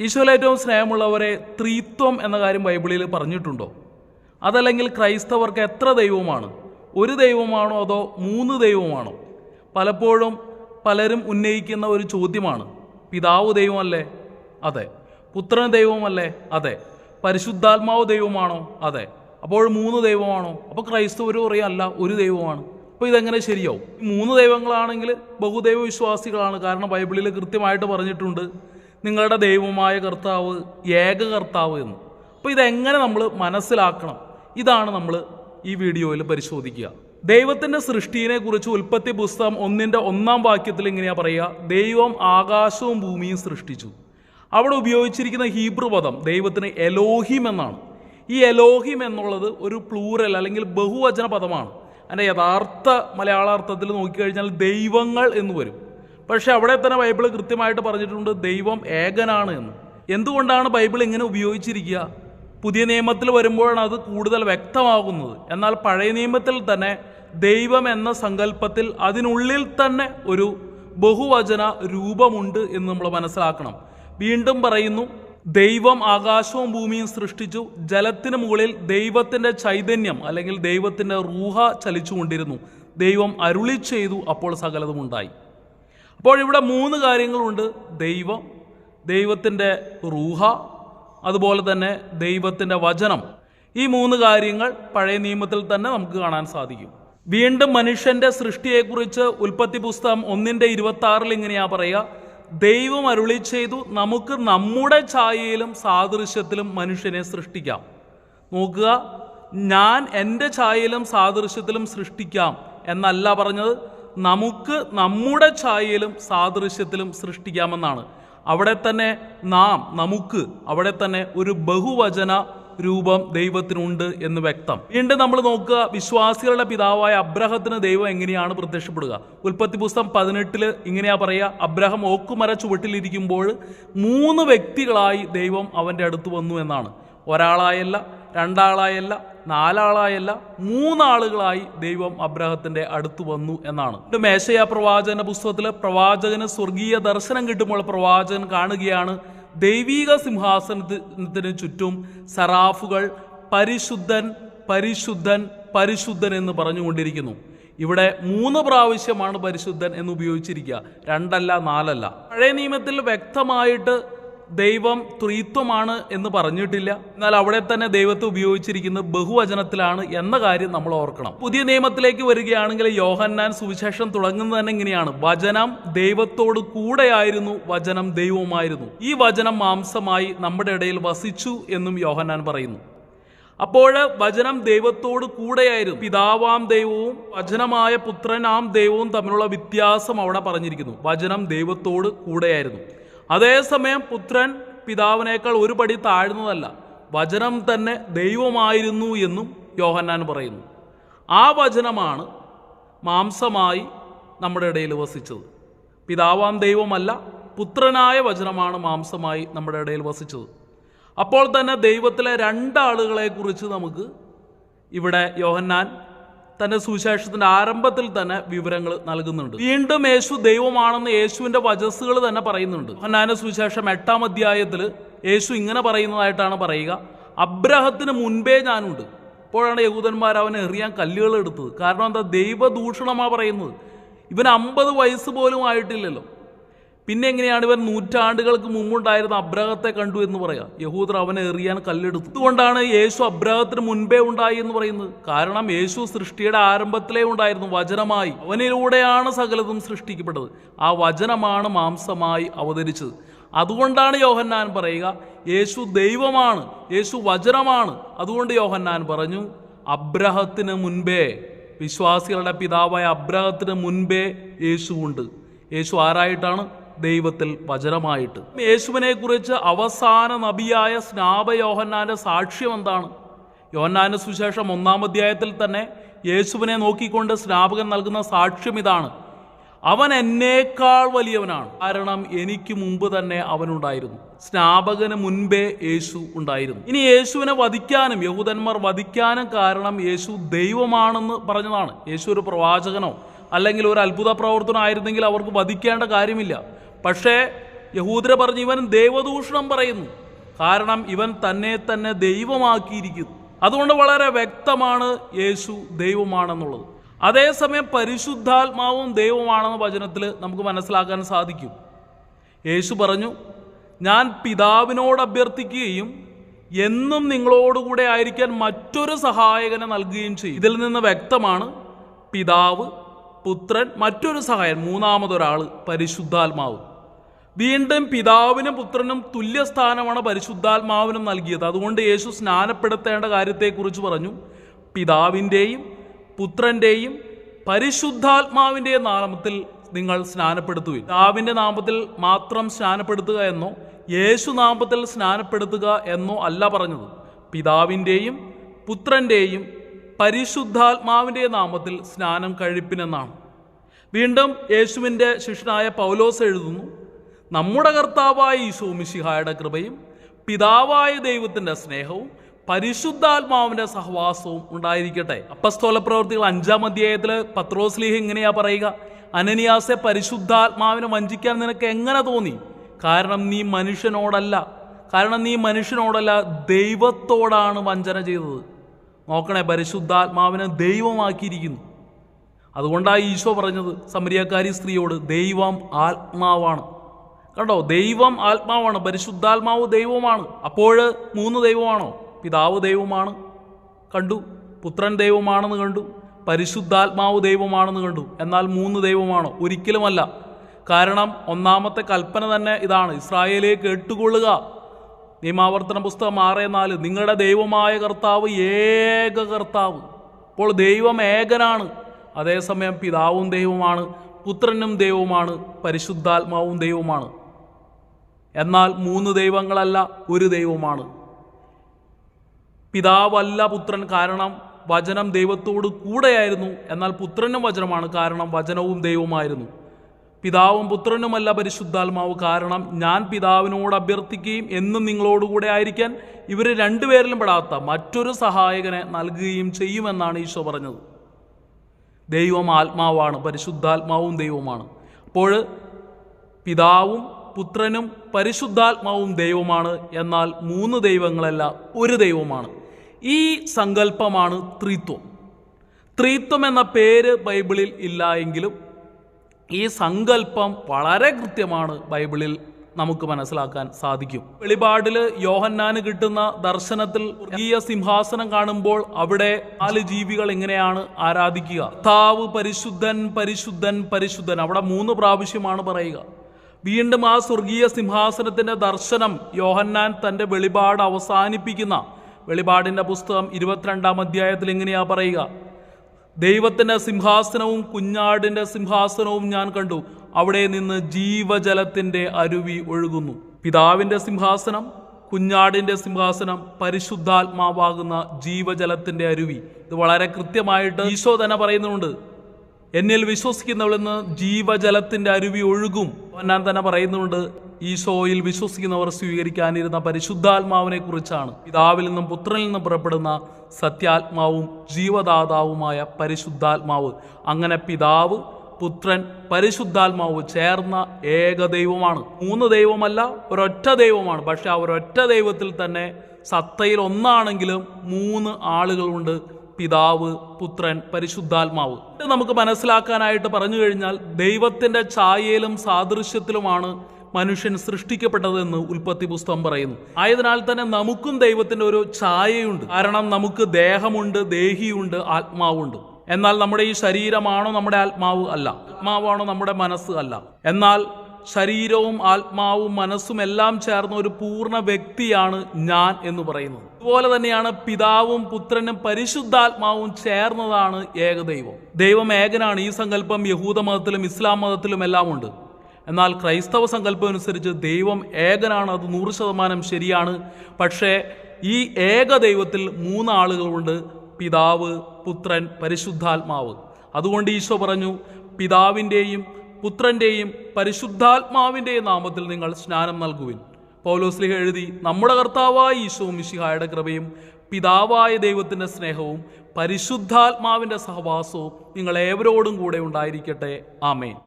ഈശോയിൽ ഏറ്റവും സ്നേഹമുള്ളവരെ ത്രീത്വം എന്ന കാര്യം ബൈബിളിൽ പറഞ്ഞിട്ടുണ്ടോ? അതല്ലെങ്കിൽ ക്രൈസ്തവർക്ക് എത്ര ദൈവമാണ്? ഒരു ദൈവമാണോ അതോ മൂന്ന് ദൈവമാണോ? പലപ്പോഴും പലരും ഉന്നയിക്കുന്ന ഒരു ചോദ്യമാണ് പിതാവ് ദൈവമല്ലേ? അതെ. പുത്രൻ ദൈവമല്ലേ? അതെ. പരിശുദ്ധാത്മാവ് ദൈവമാണോ? അതെ. അപ്പോൾ മൂന്ന് ദൈവമാണോ? അപ്പോൾ ക്രൈസ്തവർ പറയും ഒരു ദൈവമാണ്. അപ്പോൾ ഇതെങ്ങനെ ശരിയാവും? മൂന്ന് ദൈവങ്ങളാണെങ്കിൽ ബഹുദൈവ വിശ്വാസികളാണ് കാരണം ബൈബിളിൽ കൃത്യമായിട്ട് പറഞ്ഞിട്ടുണ്ട് നിങ്ങളുടെ ദൈവമായ കർത്താവ് ഏക കർത്താവ് എന്ന്. അപ്പോൾ ഇതെങ്ങനെ നമ്മൾ മനസ്സിലാക്കണം? ഇതാണ് നമ്മൾ ഈ വീഡിയോയിൽ പരിശോധിക്കുക. ദൈവത്തിന്റെ സൃഷ്ടിയെക്കുറിച്ച് ഉൽപ്പത്തി പുസ്തകം ഒന്നിന്റെ ഒന്നാം വാക്യത്തിൽ ഇങ്ങനെയാണ് പറയുക ദൈവം ആകാശവും ഭൂമിയും സൃഷ്ടിച്ചു. അവിടെ ഉപയോഗിച്ചിരിക്കുന്ന ഹീബ്രു പദം ദൈവത്തിന് എലോഹിം എന്നാണ്. ഈ എലോഹിം എന്നുള്ളത് ഒരു പ്ലൂറൽ അല്ലെങ്കിൽ ബഹുവചന പദമാണ്. അതിന്റെ യഥാർത്ഥ മലയാള മലയാളാർത്ഥത്തിൽ നോക്കിക്കഴിഞ്ഞാൽ ദൈവങ്ങൾ എന്ന് വരും. പക്ഷെ അവിടെ തന്നെ ബൈബിൾ കൃത്യമായിട്ട് പറഞ്ഞിട്ടുണ്ട് ദൈവം ഏകനാണ് എന്ന്. എന്തുകൊണ്ടാണ് ബൈബിൾ ഇങ്ങനെ ഉപയോഗിച്ചിരിക്കുക? പുതിയ നിയമത്തിൽ വരുമ്പോഴാണ് അത് കൂടുതൽ വ്യക്തമാകുന്നത്. എന്നാൽ പഴയ നിയമത്തിൽ തന്നെ ദൈവം എന്ന സങ്കല്പത്തിൽ അതിനുള്ളിൽ തന്നെ ഒരു ബഹുവചന രൂപമുണ്ട് എന്ന് നമ്മൾ മനസ്സിലാക്കണം. വീണ്ടും പറയുന്നു ദൈവം ആകാശവും ഭൂമിയും സൃഷ്ടിച്ചു ജലത്തിന് മുകളിൽ ദൈവത്തിന്റെ ചൈതന്യം അല്ലെങ്കിൽ ദൈവത്തിന്റെ റൂഹ ചലിച്ചുകൊണ്ടിരുന്നു. ദൈവം അരുളി ചെയ്തു അപ്പോൾ സകലതും ഉണ്ടായി. അപ്പോൾ ഇവിടെ മൂന്ന് കാര്യങ്ങളുണ്ട്. ദൈവം ദൈവത്തിന്റെ റൂഹ അതുപോലെ തന്നെ ദൈവത്തിന്റെ വചനം. ഈ മൂന്ന് കാര്യങ്ങൾ പഴയ നിയമത്തിൽ തന്നെ നമുക്ക് കാണാൻ സാധിക്കും. വീണ്ടും മനുഷ്യന്റെ സൃഷ്ടിയെക്കുറിച്ച് ഉൽപ്പത്തി പുസ്തകം ഒന്നിന്റെ ഇരുപത്തി ആറിൽ ഇങ്ങനെയാ പറയുക. ദൈവം അരുളി ചെയ്തു നമുക്ക് നമ്മുടെ ഛായയിലും സാദൃശ്യത്തിലും മനുഷ്യനെ സൃഷ്ടിക്കാം. നോക്കുക ഞാൻ എന്റെ ഛായയിലും സാദൃശ്യത്തിലും സൃഷ്ടിക്കാം എന്നല്ല പറഞ്ഞത്. നമുക്ക് നമ്മുടെ ഛായയിലും സാദൃശ്യത്തിലും സൃഷ്ടിക്കാമെന്നാണ്. അവിടെ തന്നെ നാം നമുക്ക് അവിടെ തന്നെ ഒരു ബഹുവചന രൂപം ദൈവത്തിനുണ്ട് എന്ന് വ്യക്തം. വീണ്ടും നമ്മൾ നോക്കുക വിശ്വാസികളുടെ പിതാവായ അബ്രഹത്തിന് ദൈവം എങ്ങനെയാണ് പ്രത്യക്ഷപ്പെടുക? ഉൽപ്പത്തി പുസ്തകം പതിനെട്ടിൽ ഇങ്ങനെയാ പറയുക അബ്രഹം ഓക്കുമര ചുവട്ടിലിരിക്കുമ്പോൾ മൂന്ന് വ്യക്തികളായി ദൈവം അവന്റെ അടുത്ത് വന്നു എന്നാണ്. ഒരാളായല്ല രണ്ടാളായല്ല നാലാളായല്ല മൂന്നാളുകളായി ദൈവം അബ്രഹത്തിന്റെ അടുത്ത് വന്നു എന്നാണ്. മേശയ പ്രവാചകന്റെ പുസ്തകത്തിൽ പ്രവാചകന് സ്വർഗീയ ദർശനം കിട്ടുമ്പോൾ പ്രവാചകൻ കാണുകയാണ് ദൈവീക സിംഹാസനത്തിന് ചുറ്റും സറാഫുകൾ പരിശുദ്ധൻ പരിശുദ്ധൻ പരിശുദ്ധൻ എന്ന് പറഞ്ഞുകൊണ്ടിരിക്കുന്നു. ഇവിടെ മൂന്ന് പ്രാവശ്യമാണ് പരിശുദ്ധൻ എന്ന് ഉപയോഗിച്ചിരിക്കുക. രണ്ടല്ല നാലല്ല. പഴയ നിയമത്തിൽ വ്യക്തമായിട്ട് ദൈവം ത്രീത്വമാണ് എന്ന് പറഞ്ഞിട്ടില്ല. എന്നാൽ അവിടെ തന്നെ ദൈവത്തെ ഉപയോഗിച്ചിരിക്കുന്നത് ബഹുവചനത്തിലാണ് എന്ന കാര്യം നമ്മൾ ഓർക്കണം. പുതിയ നിയമത്തിലേക്ക് വരികയാണെങ്കിൽ യോഹന്നാൻ സുവിശേഷം തുടങ്ങുന്നത് തന്നെ ഇങ്ങനെയാണ്. വചനം ദൈവത്തോട് കൂടെയായിരുന്നു വചനം ദൈവമായിരുന്നു ഈ വചനം മാംസമായി നമ്മുടെ ഇടയിൽ വസിച്ചു എന്നും യോഹന്നാൻ പറയുന്നു. അപ്പോൾ വചനം ദൈവത്തോട് കൂടെയായിരുന്നു. പിതാവാം ദൈവവും വചനമായ പുത്രനാം ദൈവവും തമ്മിലുള്ള വ്യത്യാസം അവിടെ പറഞ്ഞിരിക്കുന്നു. വചനം ദൈവത്തോട് കൂടെയായിരുന്നു. അതേസമയം പുത്രൻ പിതാവിനേക്കാൾ ഒരു പടി താഴ്ന്നതല്ല. വചനം തന്നെ ദൈവമായിരുന്നു എന്നും യോഹന്നാൻ പറയുന്നു. ആ വചനമാണ് മാംസമായി നമ്മുടെ ഇടയിൽ വസിച്ചത്. പിതാവാം ദൈവമല്ല പുത്രനായ വചനമാണ് മാംസമായി നമ്മുടെ ഇടയിൽ വസിച്ചത്. അപ്പോൾ തന്നെ ദൈവത്തിലെ രണ്ടാളുകളെക്കുറിച്ച് നമുക്ക് ഇവിടെ യോഹന്നാൻ തന്റെ സുവിശേഷത്തിന്റെ ആരംഭത്തിൽ തന്നെ വിവരങ്ങൾ നൽകുന്നുണ്ട്. വീണ്ടും യേശു ദൈവമാണെന്ന് യേശുവിന്റെ വചസ്സുകൾ തന്നെ പറയുന്നുണ്ട്. ഹന്നാന സുവിശേഷം എട്ടാം അധ്യായത്തിൽ യേശു ഇങ്ങനെ പറയുന്നതായിട്ടാണ് പറയുക അബ്രഹത്തിന് മുൻപേ ഞാനുണ്ട്. അപ്പോഴാണ് യഹൂദന്മാർ അവനെ എറിയാൻ കല്ലുകൾ എടുത്തത്. കാരണം എന്താ? ദൈവദൂഷണമാണ് പറയുന്നത്. ഇവൻ അമ്പത് വയസ്സ് പോലും ആയിട്ടില്ലല്ലോ. പിന്നെ എങ്ങനെയാണ് ഇവർ നൂറ്റാണ്ടുകൾക്ക് മുമ്പുണ്ടായിരുന്ന അബ്രഹത്തെ കണ്ടു എന്ന് പറയാം. യഹൂദർ അവനെ എറിയാൻ കല്ലെടുത്തു അതുകൊണ്ടാണ് യേശു അബ്രഹത്തിന് മുൻപേ ഉണ്ടായി എന്ന് പറയുന്നത്. കാരണം യേശു സൃഷ്ടിയുടെ ആരംഭത്തിലേ ഉണ്ടായിരുന്നു വചനമായി. അവനിലൂടെയാണ് സകലതും സൃഷ്ടിക്കപ്പെട്ടത്. ആ വചനമാണ് മാംസമായി അവതരിച്ചത്. അതുകൊണ്ടാണ് യോഹന്നാൻ പറയുക യേശു ദൈവമാണ് യേശു വചനമാണ്. അതുകൊണ്ട് യോഹന്നാൻ പറഞ്ഞു അബ്രഹത്തിന് മുൻപേ വിശ്വാസികളുടെ പിതാവായ അബ്രഹത്തിന് മുൻപേ യേശു ഉണ്ട്. യേശു ആരായിട്ടാണ്? ദൈവത്തിൽ വചനമായിട്ട്. യേശുവിനെ കുറിച്ച് അവസാന നബിയായ സ്നാപ യോഹന്നാന്റെ സാക്ഷ്യം എന്താണ്? യോഹന്നാന്റെ സുശേഷം ഒന്നാം അധ്യായത്തിൽ തന്നെ യേശുവിനെ നോക്കിക്കൊണ്ട് സ്നാപകൻ നൽകുന്ന സാക്ഷ്യം ഇതാണ്. അവൻ എന്നേക്കാൾ വലിയവനാണ്. കാരണം എനിക്ക് മുമ്പ് തന്നെ അവനുണ്ടായിരുന്നു. സ്നാപകന് മുൻപേ യേശു ഉണ്ടായിരുന്നു. ഇനി യേശുവിനെ വധിക്കാനും യഹൂദന്മാർ വധിക്കാനും കാരണം യേശു ദൈവമാണെന്ന് പറഞ്ഞതാണ്. യേശു ഒരു പ്രവാചകനോ അല്ലെങ്കിൽ ഒരു അത്ഭുത പ്രവർത്തനം ആയിരുന്നെങ്കിൽ അവർക്ക് വധിക്കേണ്ട കാര്യമില്ല. പക്ഷേ യഹൂദര പറഞ്ഞു ഇവൻ ദൈവദൂഷണം പറയുന്നു. കാരണം ഇവൻ തന്നെ തന്നെ ദൈവമാക്കിയിരിക്കുന്നു. അതുകൊണ്ട് വളരെ വ്യക്തമാണ് യേശു ദൈവമാണെന്നുള്ളത്. അതേസമയം പരിശുദ്ധാത്മാവും ദൈവമാണെന്ന വചനത്തിൽ നമുക്ക് മനസ്സിലാക്കാൻ സാധിക്കും. യേശു പറഞ്ഞു ഞാൻ പിതാവിനോട് അഭ്യർത്ഥിക്കുകയും എന്നും നിങ്ങളോടുകൂടെ ആയിരിക്കാൻ മറ്റൊരു സഹായകനെ നൽകുകയും ചെയ്യും. ഇതിൽ നിന്ന് വ്യക്തമാണ് പിതാവ് പുത്രൻ മറ്റൊരു സഹായൻ മൂന്നാമതൊരാൾ പരിശുദ്ധാത്മാവ്. വീണ്ടും പിതാവിനും പുത്രനും തുല്യ സ്ഥാനമാണ് പരിശുദ്ധാത്മാവിനും നൽകിയത്. അതുകൊണ്ട് യേശു സ്നാനപ്പെടുത്തേണ്ട കാര്യത്തെക്കുറിച്ച് പറഞ്ഞു. പിതാവിന്റെയും പുത്രന്റെയും പരിശുദ്ധാത്മാവിന്റെയും നാമത്തിൽ നിങ്ങൾ സ്നാനപ്പെടുത്തുകയും പിതാവിന്റെ നാമത്തിൽ മാത്രം സ്നാനപ്പെടുത്തുക എന്നോ യേശു നാമത്തിൽ സ്നാനപ്പെടുത്തുക എന്നോ അല്ല പറഞ്ഞത്. പിതാവിന്റെയും പുത്രന്റെയും പരിശുദ്ധാത്മാവിന്റെയും നാമത്തിൽ സ്നാനം കഴിപ്പിനെന്നാണ്. വീണ്ടും യേശുവിന്റെ ശിഷ്യനായ പൗലോസ് എഴുതുന്നു നമ്മുടെ കർത്താവായ ഈശോ മിശിഹായുടെ കൃപയും പിതാവായ ദൈവത്തിന്റെ സ്നേഹവും പരിശുദ്ധാത്മാവിന്റെ സഹവാസവും ഉണ്ടായിരിക്കട്ടെ. അപ്പസ്തോല പ്രവർത്തികൾ അഞ്ചാം അധ്യായത്തിൽ പത്രോസ്ലീഹ് ഇങ്ങനെയാ പറയുക അനനിയാസെ പരിശുദ്ധാത്മാവിനെ വഞ്ചിക്കാൻ നിനക്ക് എങ്ങനെ തോന്നി? കാരണം നീ മനുഷ്യനോടല്ല. കാരണം നീ മനുഷ്യനോടല്ല ദൈവത്തോടാണ് വഞ്ചന ചെയ്തത്. നോക്കണേ പരിശുദ്ധാത്മാവിനെ ദൈവമാക്കിയിരിക്കുന്നു. അതുകൊണ്ടാണ് ഈശോ പറഞ്ഞത് സമരിയക്കാരി സ്ത്രീയോട് ദൈവം ആത്മാവാണ്. കണ്ടോ ദൈവം ആത്മാവാണ് പരിശുദ്ധാത്മാവ് ദൈവമാണ്. അപ്പോൾ മൂന്ന് ദൈവമാണോ? പിതാവ് ദൈവമാണ് കണ്ടു. പുത്രൻ ദൈവമാണെന്ന് കണ്ടു പരിശുദ്ധാത്മാവ് ദൈവമാണെന്ന് കണ്ടു. എന്നാൽ മൂന്ന് ദൈവമാണോ? ഒരിക്കലുമല്ല. കാരണം ഒന്നാമത്തെ കൽപ്പന തന്നെ ഇതാണ്. ഇസ്രായേലെ കേട്ടുകൊള്ളുക നിയമാവർത്തന പുസ്തകം ആറ് നാല് നിങ്ങളുടെ ദൈവമായ കർത്താവ് ഏക കർത്താവ്. അപ്പോൾ ദൈവം ഏകനാണ്. അതേസമയം പിതാവും ദൈവമാണ് പുത്രനും ദൈവമാണ് പരിശുദ്ധാത്മാവും ദൈവമാണ് എന്നാൽ മൂന്ന് ദൈവങ്ങളല്ല ഒരു ദൈവമാണ് പിതാവല്ല പുത്രൻ കാരണം വചനം ദൈവത്തോട് കൂടെയായിരുന്നു. എന്നാൽ പുത്രനും വചനമാണ് കാരണം വചനവും ദൈവമായിരുന്നു പിതാവും പുത്രനുമല്ല പരിശുദ്ധാത്മാവ് കാരണം ഞാൻ പിതാവിനോട് അഭ്യർത്ഥിക്കുകയും എന്നും നിങ്ങളോടുകൂടെ ആയിരിക്കാൻ ഇവർ രണ്ടുപേരിലും പെടാത്ത മറ്റൊരു സഹായകനെ നൽകുകയും ചെയ്യുമെന്നാണ് ഈശോ പറഞ്ഞത്. ദൈവം ആത്മാവാണ് പരിശുദ്ധാത്മാവും ദൈവമാണ്. അപ്പോൾ പിതാവും പുത്രനും പരിശുദ്ധാത്മാവും ദൈവമാണ് എന്നാൽ മൂന്ന് ദൈവങ്ങളല്ല ഒരു ദൈവമാണ്. ഈ സങ്കല്പമാണ് ത്രിത്വം. ത്രിത്വം എന്ന പേര് ബൈബിളിൽ ഇല്ല എങ്കിലും ഈ സങ്കല്പം വളരെ കൃത്യമാണ് ബൈബിളിൽ നമുക്ക് മനസ്സിലാക്കാൻ സാധിക്കും. വെളിപാടിൽ യോഹന്നാന് കിട്ടുന്ന ദർശനത്തിൽ സ്വർഗീയ സിംഹാസനം കാണുമ്പോൾ അവിടെ നാല് ജീവികൾ എങ്ങനെയാണ് ആരാധിക്കുക? കർത്താവ് പരിശുദ്ധൻ പരിശുദ്ധൻ പരിശുദ്ധൻ. അവിടെ മൂന്ന് പ്രാവശ്യമാണ് പറയുക. വീണ്ടും ആ സ്വർഗീയ സിംഹാസനത്തിന്റെ ദർശനം യോഹന്നാൻ തന്റെ വെളിപാട് അവസാനിപ്പിക്കുന്ന വെളിപാടിന്റെ പുസ്തകം ഇരുപത്തിരണ്ടാം അധ്യായത്തിൽ എങ്ങനെയാ പറയുക? ദൈവത്തിന്റെ സിംഹാസനവും കുഞ്ഞാടിന്റെ സിംഹാസനവും ഞാൻ കണ്ടു. അവിടെ നിന്ന് ജീവജലത്തിന്റെ അരുവി ഒഴുകുന്നു. പിതാവിന്റെ സിംഹാസനം കുഞ്ഞാടിന്റെ സിംഹാസനം പരിശുദ്ധാത്മാവാകുന്ന ജീവജലത്തിന്റെ അരുവി. ഇത് വളരെ കൃത്യമായിട്ട് ഈശോ തന്നെ പറയുന്നുണ്ട്. എന്നിൽ വിശ്വസിക്കുന്നവളിൽ നിന്ന് ജീവജലത്തിന്റെ അരുവി ഒഴുകും. ഞാൻ തന്നെ പറയുന്നുണ്ട് ഈശോയിൽ വിശ്വസിക്കുന്നവർ സ്വീകരിക്കാനിരുന്ന പരിശുദ്ധാത്മാവിനെ കുറിച്ചാണ് പിതാവിൽ നിന്നും പുത്രനിൽ നിന്നും പുറപ്പെടുന്ന സത്യാത്മാവും ജീവദാതാവുമായ പരിശുദ്ധാത്മാവ്. അങ്ങനെ പിതാവ് പുത്രൻ പരിശുദ്ധാത്മാവ് ചേർന്ന ഏക ദൈവമാണ്. മൂന്ന് ദൈവമല്ല ഒരൊറ്റ ദൈവമാണ്. പക്ഷെ ആ ഒരൊറ്റ ദൈവത്തിൽ തന്നെ സത്തയിൽ ഒന്നാണെങ്കിലും മൂന്ന് ആളുകളുണ്ട് പിതാവ് പുത്രൻ പരിശുദ്ധാത്മാവ്. ഇത് നമുക്ക് മനസ്സിലാക്കാനായിട്ട് പറഞ്ഞു കഴിഞ്ഞാൽ ദൈവത്തിന്റെ ഛായയിലും സാദൃശ്യത്തിലുമാണ് മനുഷ്യൻ സൃഷ്ടിക്കപ്പെട്ടതെന്ന് ഉൽപ്പത്തി പുസ്തകം പറയുന്നു. ആയതിനാൽ തന്നെ നമുക്കും ദൈവത്തിന്റെ ഒരു ഛായയുണ്ട്. കാരണം നമുക്ക് ദേഹമുണ്ട് ദേഹിയുണ്ട് ആത്മാവുണ്ട്. എന്നാൽ നമ്മുടെ ഈ ശരീരമാണോ നമ്മുടെ ആത്മാവ് അല്ല. ആത്മാവാണോ നമ്മുടെ മനസ്സ് അല്ല. എന്നാൽ ശരീരവും ആത്മാവും മനസ്സും എല്ലാം ചേർന്ന ഒരു പൂർണ വ്യക്തിയാണ് ഞാൻ എന്ന് പറയുന്നത്. അതുപോലെ തന്നെയാണ് പിതാവും പുത്രനും പരിശുദ്ധാത്മാവും ചേർന്നതാണ് ഏകദൈവം. ദൈവം ഏകനാണ്. ഈ സങ്കല്പം യഹൂദ മതത്തിലും ഇസ്ലാം മതത്തിലും എല്ലാം ഉണ്ട് എന്നാൽ ക്രൈസ്തവ സങ്കല്പം അനുസരിച്ച് ദൈവം ഏകനാണ് അത് നൂറ് ശതമാനം ശരിയാണ്. പക്ഷേ ഈ ഏക ദൈവത്തിൽ മൂന്നാളുകളുണ്ട് പിതാവ് പുത്രൻ പരിശുദ്ധാത്മാവ്. അതുകൊണ്ട് ഈശോ പറഞ്ഞു പിതാവിന്റെയും പുത്രന്റെയും പരിശുദ്ധാത്മാവിന്റെയും നാമത്തിൽ നിങ്ങൾ സ്നാനം നൽകുവിൻ. പൗലോസ്ലിഹ എഴുതി നമ്മുടെ കർത്താവായ ഈശോ മിശിഹായുടെ കൃപയും പിതാവായ ദൈവത്തിന്റെ സ്നേഹവും പരിശുദ്ധാത്മാവിന്റെ സഹവാസവും നിങ്ങൾ ഏവരോടും കൂടെ ഉണ്ടായിരിക്കട്ടെ. ആമേൻ.